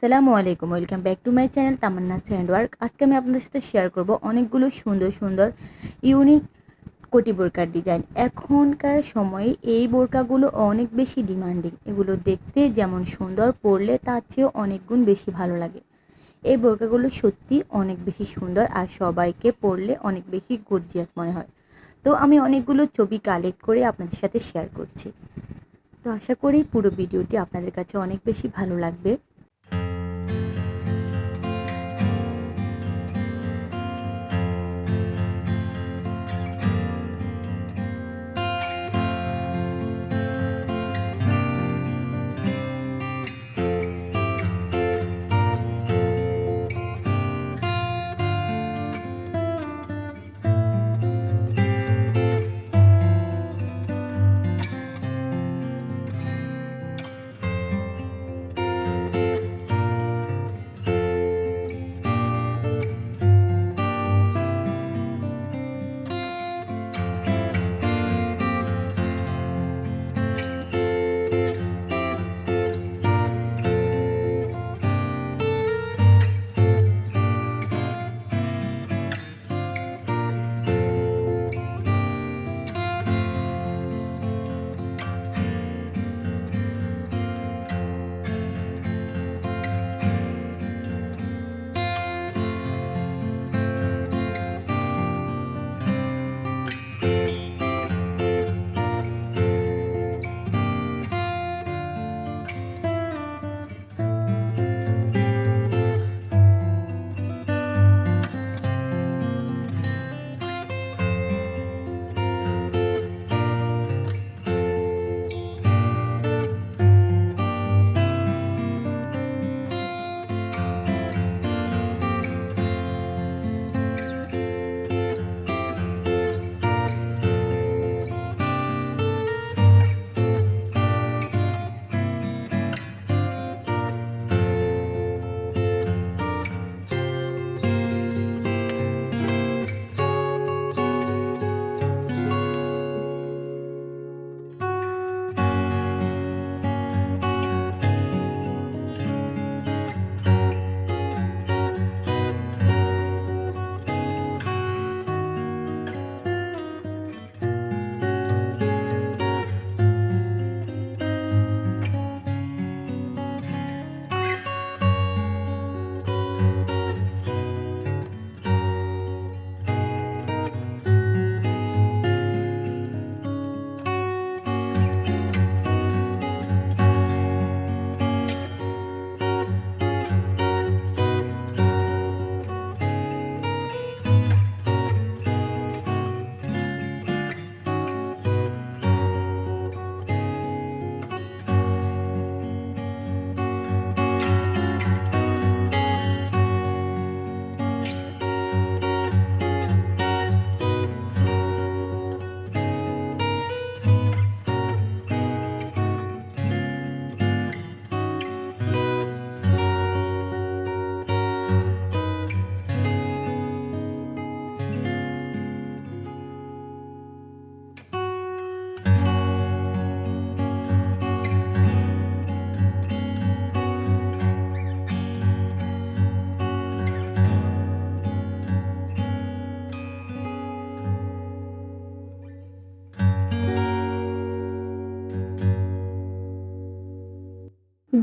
সালামু আলাইকুম, welcome back to my channel Tamanna's handwork. আজকে আমি আপনাদের সাথে শেয়ার করব অনেকগুলো সুন্দর সুন্দর, ইউনিক কোটি বোরকার ডিজাইন। এখনকার সময়ে এই বোরকাগুলো অনেক বেশি ডিমান্ডিং। এগুলো দেখতে যেমন সুন্দর, পরলে তার চেয়েও অনেক গুণ বেশি ভালো লাগে। এই বোরকাগুলো সত্যি অনেক বেশি সুন্দর আর সবাইকে পরলে অনেক বেশি গর্জিয়াস মনে হয়। তো আমি অনেকগুলো ছবি কালেক্ট করে আপনাদের সাথে শেয়ার করছি। তো আশা করি পুরো ভিডিওটি আপনাদের কাছে অনেক বেশি ভালো লাগবে।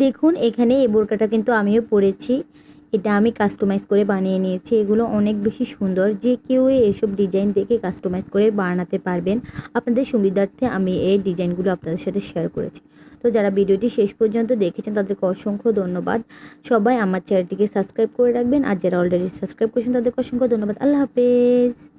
দেখুন, এখানে এই বোরকাটা কিন্তু আমিও পরেছি। এটা আমি কাস্টমাইজ করে বানিয়ে নিয়েছি। এগুলো অনেক বেশি সুন্দর। যে কেউ এইসব ডিজাইন দেখে কাস্টমাইজ করে বানাতে পারবেন, আপনাদের সুবিধার্থে আমি এই ডিজাইনগুলো আপনাদের সাথে শেয়ার করেছি। তো যারা ভিডিওটি শেষ পর্যন্ত দেখেছেন, তাদেরকে অসংখ্য ধন্যবাদ। সবাই আমার চ্যানেলটিকে সাবস্ক্রাইব করে রাখবেন। আর যারা অলরেডি সাবস্ক্রাইব করেছেন, তাদেরকে অসংখ্য ধন্যবাদ। আল্লাহ হাফেজ।